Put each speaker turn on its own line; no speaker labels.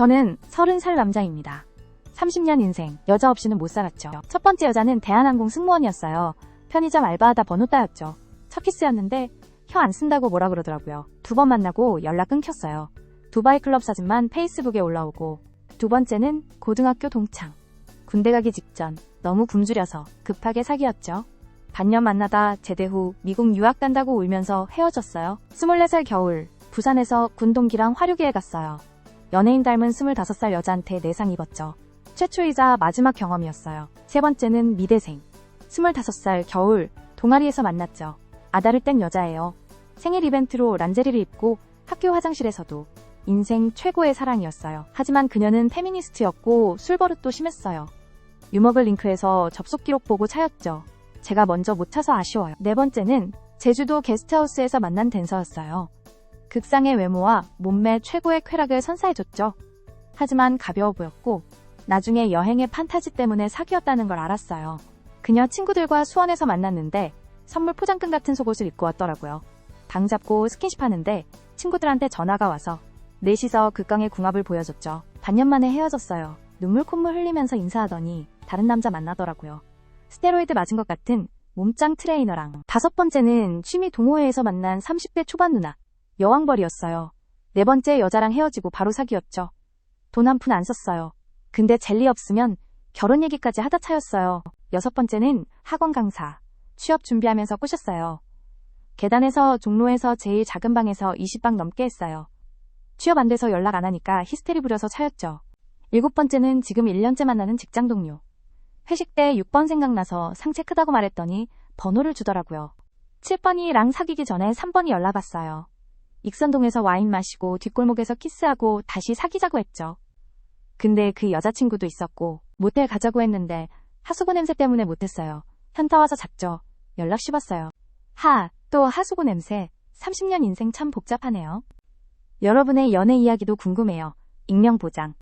저는 30살 남자입니다. 30년 인생, 여자 없이는 못 살았죠. 첫 번째 여자는 대한항공 승무원이었어요. 편의점 알바하다 번호 따였죠. 첫 키스였는데 혀 안 쓴다고 뭐라 그러더라고요. 두 번 만나고 연락 끊겼어요. 두바이 클럽 사진만 페이스북에 올라오고 두 번째는 고등학교 동창. 군대 가기 직전 너무 굶주려서 급하게 사귀었죠. 반년 만나다 제대 후 미국 유학 간다고 울면서 헤어졌어요. 24살 겨울 부산에서 군동기랑 화류기에 갔어요. 연예인 닮은 25살 여자한테 내상 입었죠. 최초이자 마지막 경험이었어요. 세 번째는 미대생. 25살 겨울 동아리에서 만났죠. 아다를 뗀 여자예요. 생일 이벤트로 란제리를 입고 학교 화장실에서도 인생 최고의 사랑이었어요. 하지만 그녀는 페미니스트였고 술버릇도 심했어요. 유머글 링크에서 접속 기록 보고 차였죠. 제가 먼저 못 차서 아쉬워요. 네 번째는 제주도 게스트하우스에서 만난 댄서였어요. 극상의 외모와 몸매 최고의 쾌락을 선사해줬죠. 하지만 가벼워 보였고 나중에 여행의 판타지 때문에 사귀었다는 걸 알았어요. 그녀 친구들과 수원에서 만났는데 선물 포장끈 같은 속옷을 입고 왔더라고요. 방 잡고 스킨십 하는데 친구들한테 전화가 와서 넷이서 극강의 궁합을 보여줬죠. 반년 만에 헤어졌어요. 눈물 콧물 흘리면서 인사하더니 다른 남자 만나더라고요. 스테로이드 맞은 것 같은 몸짱 트레이너랑 다섯 번째는 취미 동호회에서 만난 30대 초반 누나 여왕벌이었어요. 네 번째 여자랑 헤어지고 바로 사귀었죠. 돈 한 푼 안 썼어요. 근데 젤리 없으면 결혼 얘기까지 하다 차였어요. 여섯 번째는 학원 강사. 취업 준비하면서 꼬셨어요. 계단에서 종로에서 제일 작은 방에서 20방 넘게 했어요. 취업 안 돼서 연락 안 하니까 히스테리 부려서 차였죠. 일곱 번째는 지금 1년째 만나는 직장 동료. 회식 때 6번 생각나서 상체 크다고 말했더니 번호를 주더라고요. 7번이랑 사귀기 전에 3번이 연락 왔어요. 익선동에서 와인 마시고 뒷골목에서 키스하고 다시 사귀자고 했죠. 근데 그 여자친구도 있었고 모텔 가자고 했는데 하수구 냄새 때문에 못했어요. 현타 와서 잤죠. 연락 씹었어요. 하, 또 하수구 냄새. 30년 인생 참 복잡하네요. 여러분의 연애 이야기도 궁금해요. 익명 보장.